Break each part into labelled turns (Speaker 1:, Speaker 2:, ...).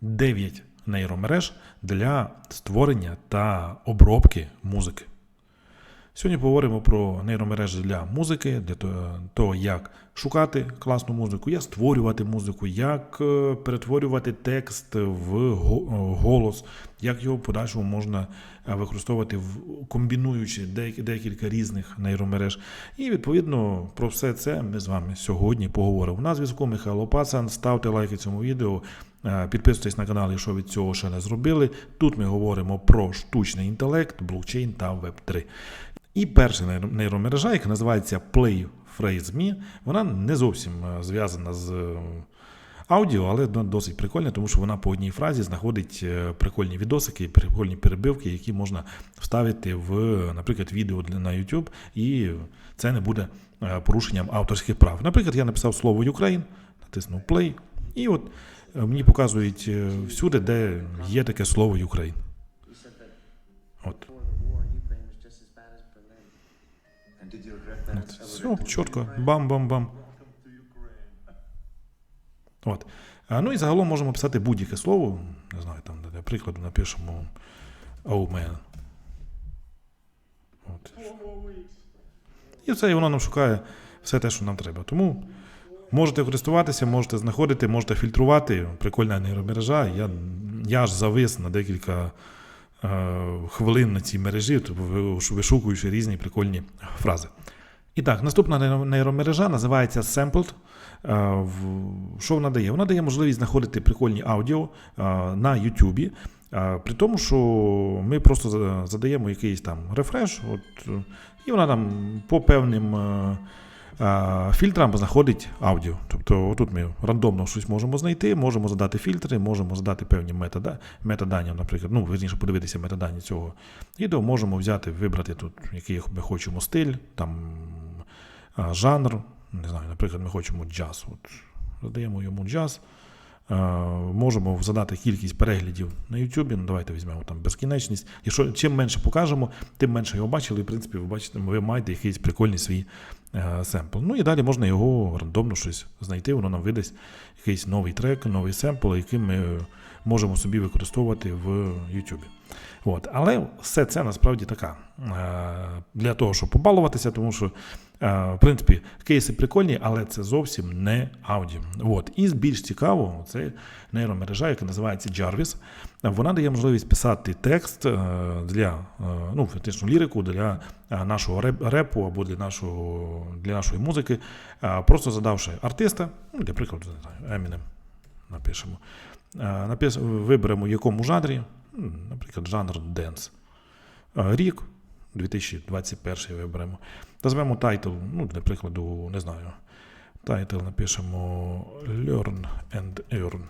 Speaker 1: 9 нейромереж для створення та обробки музики. Сьогодні поговоримо про нейромережі для музики, для того, як шукати класну музику, як створювати музику, як е, перетворювати текст в е, голос, як його подальшому можна е, використовувати комбінуючи декілька різних нейромереж. І відповідно про все це ми з вами сьогодні поговоримо. На зв'язку Михайло Пацан. Ставте лайки цьому відео. Е, Підписуйтесь на канал, якщо від цього ще не зробили. Тут ми говоримо про штучний інтелект, блокчейн та Web3. І перша нейромережа, яка називається PlayPhraseMe, вона не зовсім е, зв'язана з е, аудіо, але досить прикольна, тому що вона по одній фразі знаходить прикольні відосики, прикольні перебивки, які можна вставити в, наприклад, відео на YouTube, і це не буде порушенням авторських прав. Наприклад, я написав слово Ukraine, натиснув Play, і от мені показують е, всюди, де є таке слово
Speaker 2: that
Speaker 1: От.
Speaker 3: ever
Speaker 1: Все, чітко. Бам-бам-бам. От. Ну і загалом можемо писати будь-яке слово. Не знаю, там, для прикладу, напишемо man. От. І все, і воно нам шукає все те, що нам треба. Тому можете користуватися, можете знаходити, можете фільтрувати. Прикольна нейромережа. Я, я аж завис на декілька е, хвилин на цій мережі, вишукуючи різні прикольні фрази. І так, наступна нейромережа називається Sampled. Е, Що вона дає? Вона дає можливість знаходити прикольні аудіо е, на YouTube. е, При тому, що ми просто задаємо якийсь там рефреш, от, і вона там по певним фільтрам знаходить аудіо. Тобто тут ми рандомно щось можемо знайти, можемо задати фільтри, можемо задати певні метада, метадані, наприклад, ну, верніше подивитися метадані цього відео, можемо взяти, вибрати тут, який ми хочемо стиль, там жанр. Не знаю, наприклад, ми хочемо джаз. От, задаємо йому джаз. Е, можемо задати кількість переглядів на YouTube. Ну, давайте візьмемо там безкінечність. Якщо чим менше покажемо, тим менше його бачили. В принципі, ви бачите, ви маєте якийсь прикольний свій е, семпл. Ну і далі можна його рандомно щось знайти. Воно нам видасть якийсь новий трек, новий семпл, яким ми можемо собі використовувати в YouTube. От. Але все це насправді така е, для того, щоб побалуватися, тому що, е, в принципі, кейси прикольні, але це зовсім не аудіо. От. І більш цікаво, це нейромережа, яка називається Jarvis. Вона дає можливість писати текст е, для ну, фактично лірику для нашого репу або для, нашого, для нашої музики, просто задавши артиста, ну, для прикладу, не Eminem напишемо. Е. Виберемо в якому жанрі, наприклад, жанр денс. Е, Рік 2021 виберемо. Назвемо тайтл, ну, для прикладу, не знаю. Тайтл напишемо Learn and Earn.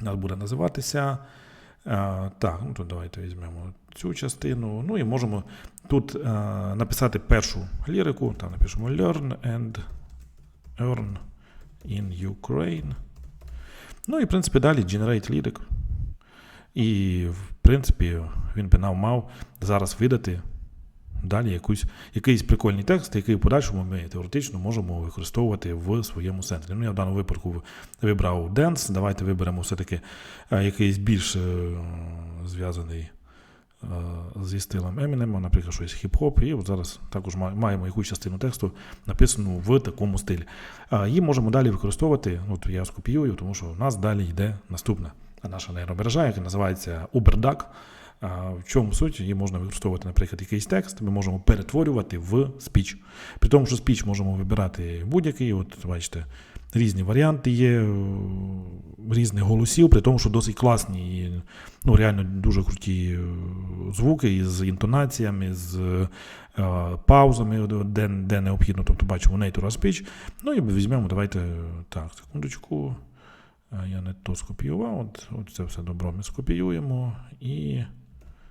Speaker 1: Нас буде називатися. е, Так, ну то давайте візьмемо цю частину. Ну і можемо тут написати першу лірику. Там напишемо Learn and Earn in Ukraine. Ну і, в принципі, далі Generate Lyric. І, в принципі, він би нам мав зараз видати далі якусь, якийсь прикольний текст, який в подальшому ми теоретично можемо використовувати в своєму центрі. Ну, я в даному випадку вибрав Dance. Давайте виберемо все-таки е, якийсь більш е, зв'язаний зі стилем Eminem, наприклад, щось хіп-хоп. І от зараз також маємо якусь частину тексту написану в такому стилі. Її можемо далі використовувати. От я скопіюю, тому що у нас далі йде наступна наша нейромережа, яка називається UberDuck. В чому суть? Її можна використовувати, наприклад, якийсь текст, ми можемо перетворювати в спіч. При тому, що спіч можемо вибирати будь-який. От бачите, різні варіанти є, е, різних голосів, при тому, що досить класні і ну, реально дуже круті е, звуки із інтонаціями, з е, паузами, де, де необхідно. Тобто бачимо Nature Speech. Ну і візьмемо, давайте так, секундочку. Я не то скопіював. От, от це все добро ми скопіюємо і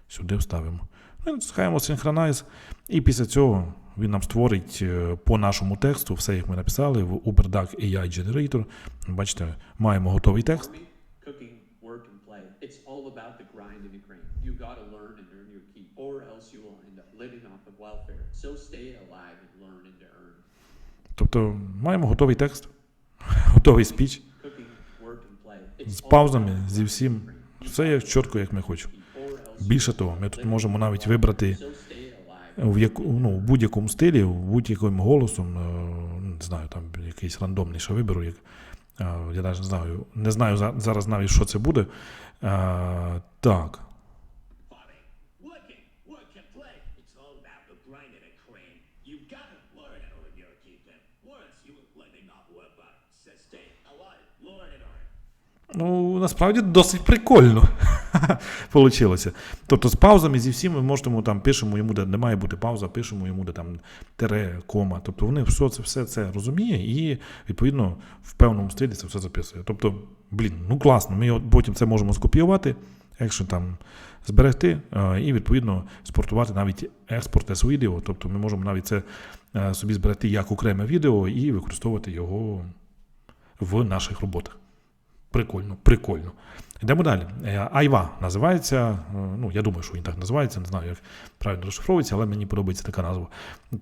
Speaker 1: сюди вставимо. Ну, натискаємо Synchronize, і після цього він нам створить е, по нашому тексту все, як ми написали, в UberDuck AI Generator. Бачите, маємо готовий текст. Тобто маємо готовий текст, готовий спіч. З паузами, зі всім. Все як чітко, як ми хочемо. Більше того, ми тут можемо навіть вибрати в яку, ну, будь-якому стилі, будь-яким голосом, е, не знаю, там якийсь рандомний, що виберу. Як, е, я навіть не знаю, не знаю зараз навіть, що це буде. Е, так. Ну, насправді досить прикольно получилося. Тобто з паузами зі всім ми можемо там пишемо йому, де не має бути пауза, пишемо йому, де там тире, кома. Тобто вони все це, все це розуміє і відповідно в певному стилі це все записує. Тобто, блін, ну класно. Ми потім це можемо скопіювати, якщо там зберегти е, і відповідно спортувати навіть експорт с відео. Тобто ми можемо навіть це е, собі зберегти як окреме відео і використовувати його в наших роботах. Прикольно, прикольно. Йдемо далі. Е, Айва називається. е, Ну, я думаю, що він так називається, не знаю, як правильно розшифровується, але мені подобається така назва.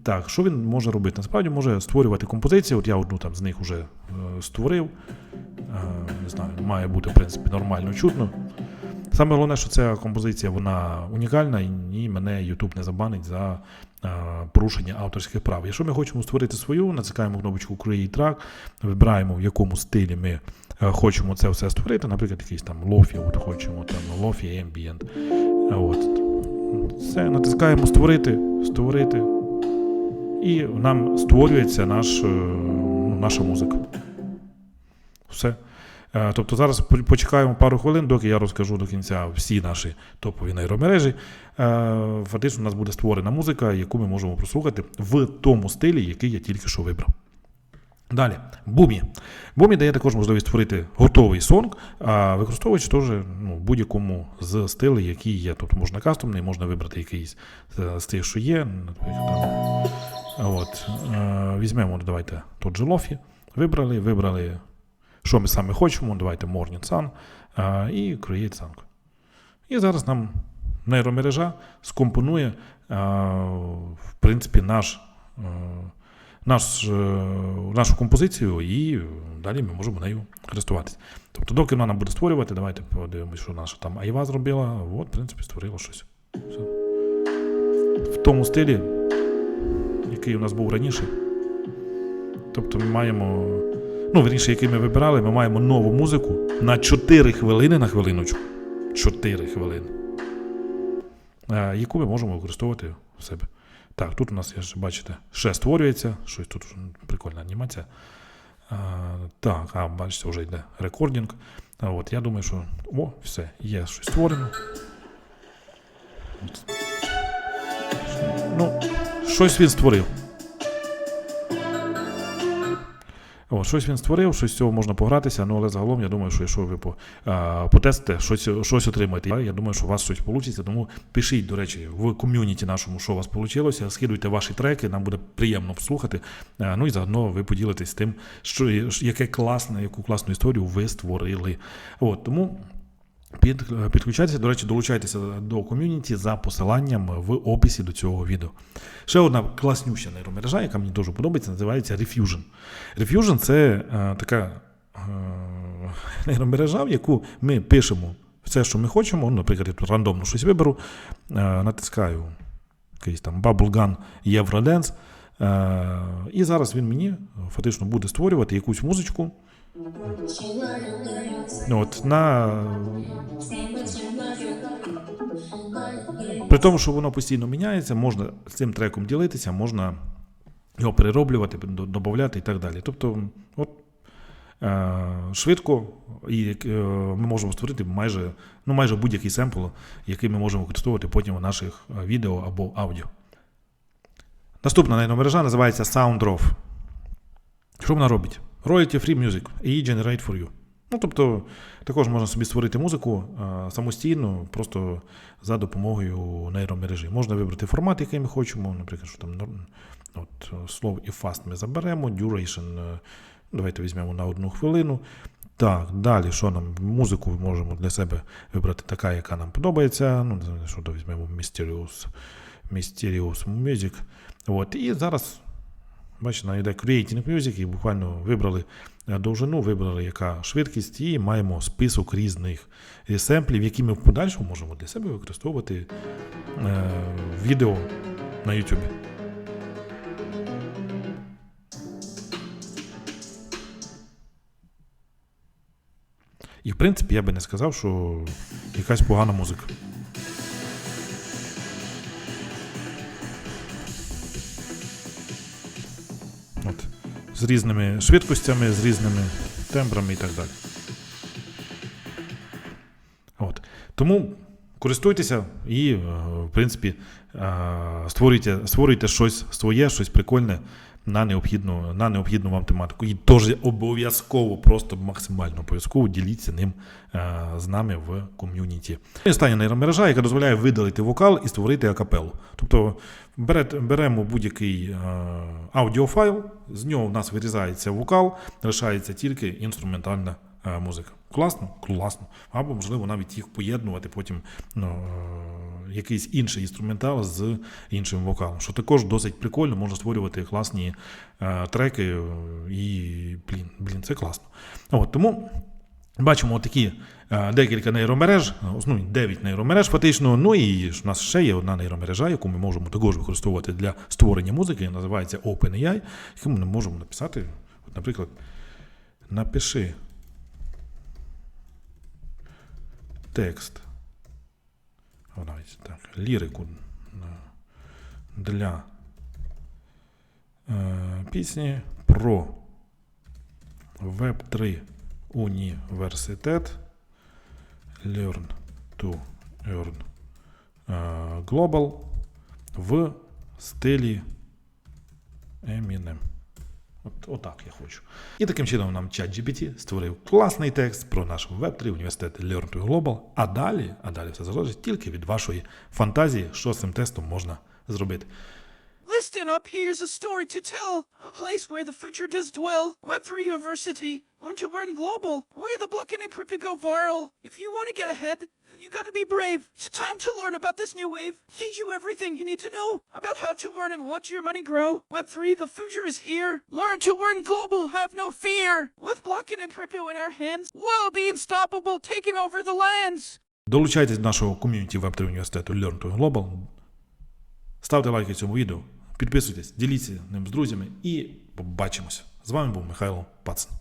Speaker 1: Так, що він може робити? Насправді може створювати композиції. От я одну там з них вже е, створив. Не знаю, має бути, в принципі, нормально чутно. Саме головне, що ця композиція вона унікальна, і мене YouTube не забанить за порушення авторських прав. Якщо ми хочемо створити свою, натискаємо кнопочку Create Track, вибираємо в якому стилі ми хочемо це все створити, наприклад, якийсь там лофі, от хочемо там лофі ambient. Е, От. Все, натискаємо створити, створити. І нам створюється наш, е, ну, наша музика. Все. Е, Тобто зараз почекаємо пару хвилин, доки я розкажу до кінця всі наші топові нейромережі. Е, Фактично у нас буде створена музика, яку ми можемо прослухати в тому стилі, який я тільки що вибрав. Далі, Бумі. Бумі дає також можливість створити готовий сонг, а використовуючи теж ну, будь-якому з стилей, які є. Тобто можна кастомний, можна вибрати якийсь е, з тих, що є. От, е, візьмемо, давайте тот же Лофі. Вибрали, вибрали, що ми саме хочемо. Давайте Morning Sun е, і Create Song. І зараз нам нейромережа скомпонує, е, в принципі, наш. Наш, е, нашу композицію, і далі ми можемо нею користуватися. Тобто, доки вона нам буде створювати, давайте подивимося, що наша там Айва зробила. От, в принципі, створила щось. Все. В тому стилі, який у нас був раніше. Тобто ми маємо. Ну, верніше, який ми вибирали, ми маємо нову музику на 4 хвилини на хвилиночку. 4 хвилини. Е, Яку ми можемо використовувати в себе. Так, тут у нас, я ж бачите, ще створюється, щось тут прикольна анімація. А, так, а бачите, вже йде рекордінг. А от, я думаю, що о, все, є щось створено. Ну, щось він створив. О, щось він створив, щось з цього можна погратися, ну але загалом я думаю, що якщо ви по, а, потестите, щось, щось отримаєте. Я думаю, що у вас щось вийде, тому пишіть, до речі, в ком'юніті нашому, що у вас вийшло, скидуйте ваші треки, нам буде приємно послухати. А, ну і заодно ви поділитесь тим, що яке класне, яку класну історію ви створили. От, тому під, підключайтеся, до речі, долучайтеся до ком'юніті за посиланням в описі до цього відео. Ще одна класнюща нейромережа, яка мені дуже подобається, називається Refusion. Refusion це е, така е, нейромережа, в яку ми пишемо все, що ми хочемо. Ну, Наприклад, я тут рандомно щось виберу, е, натискаю якийсь там Bubblegum Eurodance. Е, і зараз він мені фактично буде створювати якусь музичку. Ну, От, на При тому, що воно постійно міняється, можна з цим треком ділитися, можна його перероблювати, до- додавати і так далі. Тобто, от, е, швидко і е, ми можемо створити майже, ну, майже будь-який семпл, який ми можемо використовувати потім у наших е, відео або аудіо. Наступна нейромережа називається SoundRow. Що вона робить? Royalty Free Music і Generate for You. Ну, тобто, також можна собі створити музику самостійно, просто за допомогою нейромережі. Можна вибрати формат, який ми хочемо. Наприклад, що там от, слово і fast ми заберемо, duration, е, давайте візьмемо на одну хвилину. Так, далі, що нам? Музику можемо для себе вибрати така, яка нам подобається. Ну, що то візьмемо Mysterious, Mysterious Music. От, і зараз Бачите, йде Creating Music, і буквально вибрали е, довжину, вибрали, яка швидкість, і маємо список різних е, семплів, які ми в подальшому можемо для себе використовувати е, відео на YouTube. І в принципі я би не сказав, що якась погана музика. З різними швидкостями, з різними тембрами і так далі. От. Тому користуйтеся і, е, в принципі, е, створюйте, створюйте щось своє, щось прикольне на необхідну, на необхідну вам тематику. І теж обов'язково, просто максимально обов'язково діліться ним е, з нами в ком'юніті. Остання нейромережа, яка дозволяє видалити вокал і створити акапелу. Тобто беремо будь-який е, аудіофайл, з нього в нас вирізається вокал, лишається тільки інструментальна музика. Класно? Класно. Або, можливо, навіть їх поєднувати потім ну, е, якийсь інший інструментал з іншим вокалом. Що також досить прикольно, можна створювати класні е, треки, е, і блін, блін, це класно. От, тому бачимо такі е, декілька нейромереж, ну, 9 нейромереж фактично. Ну і у нас ще є одна нейромережа, яку ми можемо також використовувати для створення музики, називається OpenAI, яку ми можемо написати, от, наприклад, напиши текст. О, навіть так, лірику е, для е, пісні про Web3 університет Learn to Earn е, Global в стилі Eminem. От, отак я хочу. І таким чином нам ChatGPT створив класний текст про наш Web3 університет Learn to Global. А далі, а далі все залежить тільки від вашої фантазії, що з цим тестом можна зробити.
Speaker 4: Listen up, here's a story to tell. A place where the future does dwell. Web3 University. Learn to learn global. Where the block and encrypted go viral. If you want to get ahead, you gotta be brave. It's time to learn about this new wave. Teach you everything you need to know about how to earn and watch your money grow. Web3, the future is here. Learn to learn global, have no fear. With blockchain and crypto in our hands, we'll be unstoppable, taking over the lands.
Speaker 1: Долучайтесь до нашого ком'юніті Web3 університету Learn to Global. Ставте лайки цьому відео, підписуйтесь, діліться ним з друзями і побачимося. З вами був Михайло Пацан.